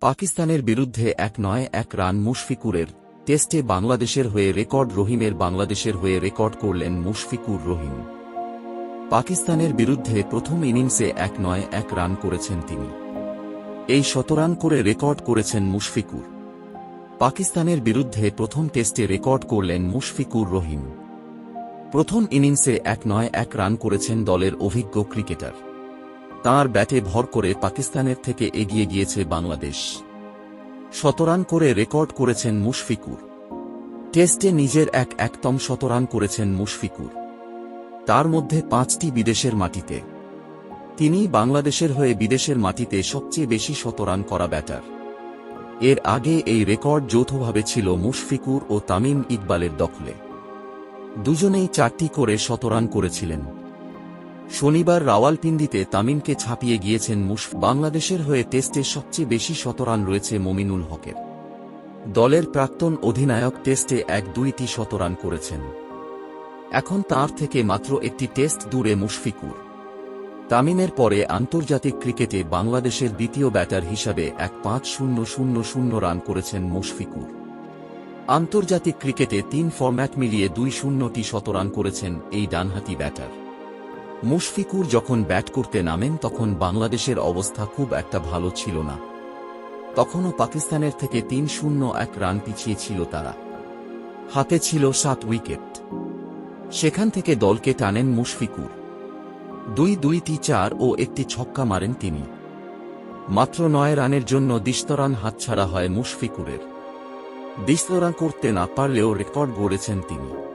পাকিস্তানের বিরুদ্ধে এক নয়, এক রান মুশফিকুরের টেস্টে বাংলাদেশের হয়ে রেকর্ড রহিমের বাংলাদেশের হয়ে রেকর্ড করলেন মুশফিকুর রহিম। পাকিস্তানের বিরুদ্ধে প্রথম ইনিংসে এক নয়, এক রান করেছেন তিনি। এই শতরান করে রেকর্ড করেছেন মুশফিকুর। পাকিস্তানের বিরুদ্ধে প্রথম টেস্টে রেকর্ড করলেন মুশফিকুর রহিম। প্রথম ইনিংসে এক নয়, এক রান করেছেন দলের অভিজ্ঞ ক্রিকেটার। তাঁর ব্যাটে ভর করে পাকিস্তানের থেকে এগিয়ে গিয়েছে বাংলাদেশ। শতরান করে রেকর্ড করেছেন মুশফিকুর। টেস্টে নিজের এক একতম শতরান করেছেন মুশফিকুর। তার মধ্যে পাঁচটি বিদেশের মাটিতে। তিনি বাংলাদেশের হয়ে বিদেশের মাটিতে সবচেয়ে বেশি শতরান করা ব্যাটার। এর আগে এই রেকর্ড যৌথভাবে ছিল মুশফিকুর ও তামিম ইকবালের দখলে। দুজনেই চারটি করে শতরান করেছিলেন। শনিবার রাওয়ালপিন্ডিতে তামিমকে ছাপিয়ে গিয়েছেন মুশ, বাংলাদেশের হয়ে টেস্টে সবচেয়ে বেশি শতরান রয়েছে মমিনুল হকের। দলের প্রাক্তন অধিনায়ক টেস্টে এক দুইটি শতরান করেছেন। এখন তার থেকে মাত্র একটি টেস্ট দূরে মুশফিকুর। তামিমের পরে আন্তর্জাতিক ক্রিকেটে বাংলাদেশের দ্বিতীয় ব্যাটার হিসাবে এক পাঁচ শূন্য শূন্য শূন্য রান করেছেন মুশফিকুর। আন্তর্জাতিক ক্রিকেটে তিন ফরম্যাট মিলিয়ে দুই শূন্যটি শতরান করেছেন এই ডানহাতি ব্যাটার। মুশফিকুর যখন ব্যাট করতে নামেন, তখন বাংলাদেশের অবস্থা খুব একটা ভালো ছিল না। তখনও পাকিস্তানের থেকে তিন শূন্য এক রান পিছিয়ে ছিল তারা। হাতে ছিল সাত উইকেট। সেখান থেকে দলকে টানেন মুশফিকুর। দুই দুইটি চার ও একটি ছক্কা মারেন তিনি। মাত্র নয় রানের জন্য দিস্তরান হাতছাড়া হয় মুশফিকুরের। দিস্তরান করতে না পারলেও রেকর্ড গড়েছেন তিনি।